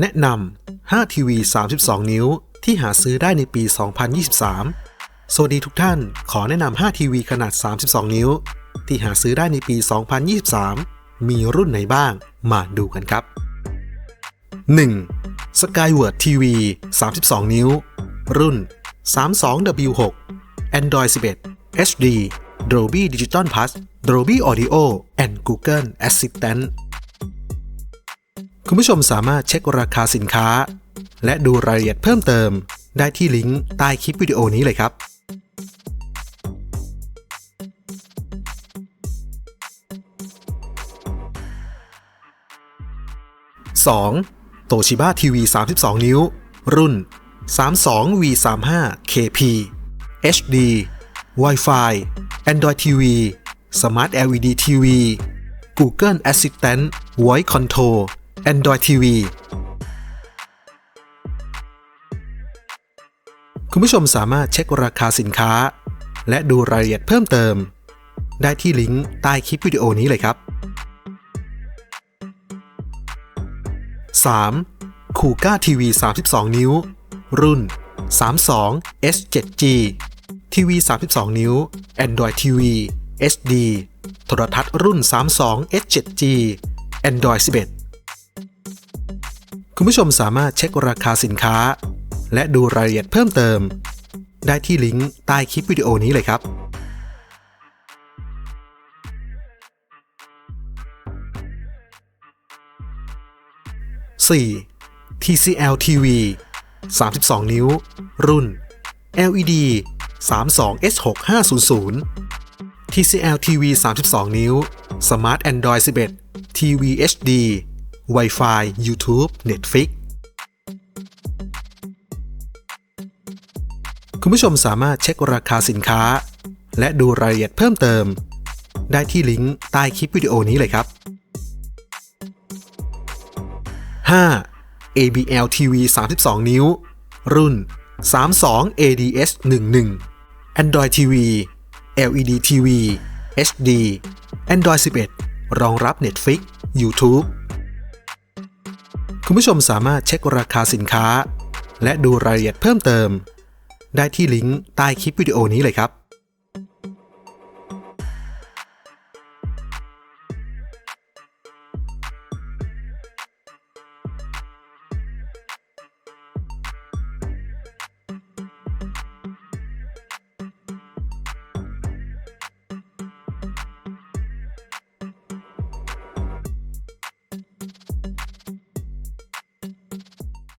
แนะนำ5ทีวี 32 นิ้ว ที่หาซื้อได้ในปี 2023 สวัสดีทุกท่าน ขอแนะนำ5ทีวีขนาด 32 นิ้ว ที่หาซื้อได้ในปี 2023 มีรุ่นไหนบ้าง มาดูกันครับ 1. Skyward TV 32 นิ้ว รุ่น 32W6 Android 11 HD Dolby Digital Plus Dolby Audio and Google Assistant คุณผู้ชมสามารถเช็คราคาสินค้า และดูรายละเอียดเพิ่มเติม ได้ที่ลิงก์ใต้คลิปวิดีโอนี้เลยครับ 2. Toshiba TV 32 นิ้ว รุ่น 32V35 KP HD Wi-Fi Android TV Smart LED TV Google Assistant Voice Control Android TV คุณผู้ชมสามารถเช็คราคาสินค้า และดูรายละเอียดเพิ่มเติม ได้ที่ลิงก์ใต้คลิปวิดีโอนี้เลยครับ 3. คูก้าทีวี 32 นิ้ว รุ่น 32 S7G ทีวี 32 นิ้ว Android TV HD โทรทัศน์รุ่น 32 S7G Android 11 คุณผู้ชมสามารถเช็คราคาสินค้า และดูรายละเอียดเพิ่มเติม ได้ที่ลิงก์ใต้คลิปวิดีโอนี้เลยครับ 4. TCL TV 32 นิ้ว รุ่น LED 32S6500 TCL TV 32 นิ้ว Smart Android 11 TV HD Wi-Fi YouTube Netflix คุณผู้ชมสามารถเช็คราคาสินค้า และดูรายละเอียดเพิ่มเติม ได้ที่ลิงก์ใต้คลิปวิดีโอนี้เลยครับ 5. ABL TV 32 นิ้ว รุ่น 32 ADS 11 Android TV LED TV HD Android 11 รองรับ Netflix YouTube คุณผู้ชมสามารถเช็คราคาสินค้า และดูรายละเอียดเพิ่มเติม ได้ที่ลิงก์ใต้คลิปวิดีโอนี้เลยครับ